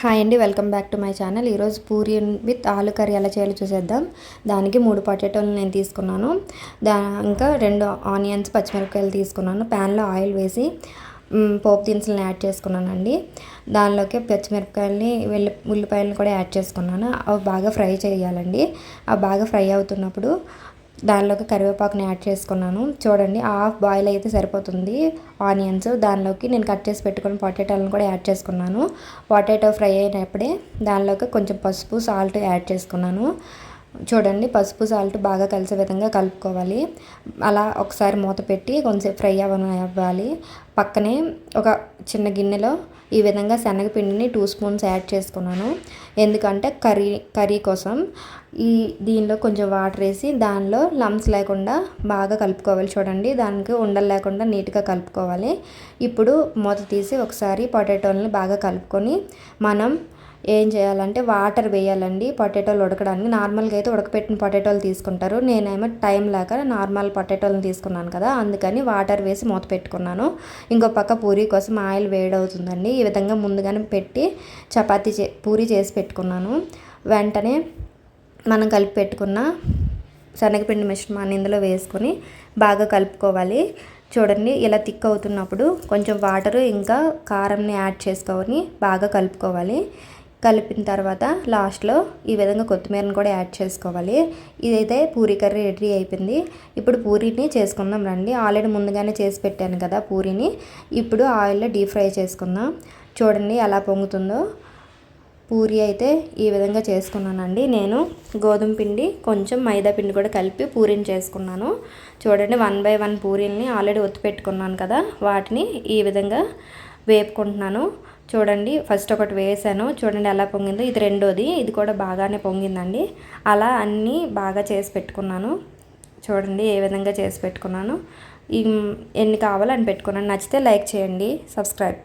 Hi అండి welcome back to my channel. ఈరోజు puri with ఆలు కర్రీ ఎలా చేయాలో చూసేద్దాం. దానికి మూడు పొటాటోలు నేను తీసుకున్నాను. దా ఇంకా రెండు ఆనియన్స్ పచ్చిమిరపకాయలు తీసుకున్నాను. ప్యాన్లో ఆయిల్ వేసి పోపు దినుసులను యాడ్ చేసుకున్నానండి. దానిలోకి పచ్చిమిరపకాయలని వెల్లి ఉల్లిపాయలను కూడా యాడ్ చేసుకున్నాను. అవి బాగా ఫ్రై చేయాలండి. అవి బాగా ఫ్రై అవుతున్నప్పుడు దానిలోకి కరివేపాకుని యాడ్ చేసుకున్నాను. చూడండి హాఫ్ బాయిల్ అయితే సరిపోతుంది. ఆనియన్స్ దానిలోకి నేను కట్ చేసి పెట్టుకుని పొటాటోలను కూడా యాడ్ చేసుకున్నాను. పొటాటో ఫ్రై అయినప్పుడే దానిలోకి కొంచెం పసుపు సాల్ట్ యాడ్ చేసుకున్నాను. చూడండి పసుపు సాల్ట్ బాగా కలిసే విధంగా కలుపుకోవాలి. అలా ఒకసారి మూత పెట్టి కొంచెం ఫ్రై అవ్వని అవ్వాలి. పక్కనే ఒక చిన్న గిన్నెలో ఈ విధంగా శనగపిండిని టూ స్పూన్స్ యాడ్ చేసుకున్నాను. ఎందుకంటే కర్రీ కర్రీ కోసం ఈ దీనిలో కొంచెం వాటర్ వేసి దానిలో లమ్స్ లేకుండా బాగా కలుపుకోవాలి చూడండి. దానికి ఉండలు లేకుండా నీట్గా కలుపుకోవాలి. ఇప్పుడు మూత తీసి ఒకసారి పొటాటోలని బాగా కలుపుకొని మనం ఏం చేయాలంటే వాటర్ వేయాలండి పొటాటోలు ఉడకడానికి. నార్మల్గా అయితే ఉడకపెట్టిన పొటాటోలు తీసుకుంటారు. నేనేమో టైం లేక నార్మల్ పొటాటోలను తీసుకున్నాను కదా అందుకని వాటర్ వేసి మూత పెట్టుకున్నాను. ఇంకో పక్క పూరీ కోసం ఆయిల్ వేడవుతుందండి. ఈ విధంగా ముందుగానే పెట్టి చపాతీ చే పూరీ చేసి పెట్టుకున్నాను. వెంటనే మనం కలిపి పెట్టుకున్న శనగపిండి మిశ్రమాన్ని ఇందులో వేసుకొని బాగా కలుపుకోవాలి. చూడండి ఇలా థిక్ అవుతున్నప్పుడు కొంచెం వాటర్ ఇంకా కారంని యాడ్ చేసుకొని బాగా కలుపుకోవాలి. కలిపిన తర్వాత లాస్ట్లో ఈ విధంగా కొత్తిమీరని కూడా యాడ్ చేసుకోవాలి. ఇదైతే పూరీ కర్రీ రెడీ అయిపోయింది. ఇప్పుడు పూరీని చేసుకుందాం రండి. ఆల్రెడీ ముందుగానే చేసి పెట్టాను కదా పూరీని. ఇప్పుడు ఆయిల్లో డీప్ ఫ్రై చేసుకుందాం. చూడండి ఎలా పొంగుతుందో. పూరి అయితే ఈ విధంగా చేసుకున్నానండి. నేను గోధుమ పిండి కొంచెం మైదా పిండి కూడా కలిపి పూరిని చేసుకున్నాను. చూడండి వన్ బై వన్ పూరీల్ని ఆల్రెడీ ఒత్తి పెట్టుకున్నాను కదా. వాటిని ఈ విధంగా వేపుకుంటున్నాను. చూడండి ఫస్ట్ ఒకటి వేసాను. చూడండి ఎలా పొంగిందో. ఇది రెండోది. ఇది కూడా బాగానే పొంగిందండి. అలా అన్నీ బాగా చేసి పెట్టుకున్నాను. చూడండి ఏ విధంగా చేసి పెట్టుకున్నాను. ఎన్ని కావాలని పెట్టుకున్నాను. నచ్చితే లైక్ చేయండి సబ్స్క్రైబ్.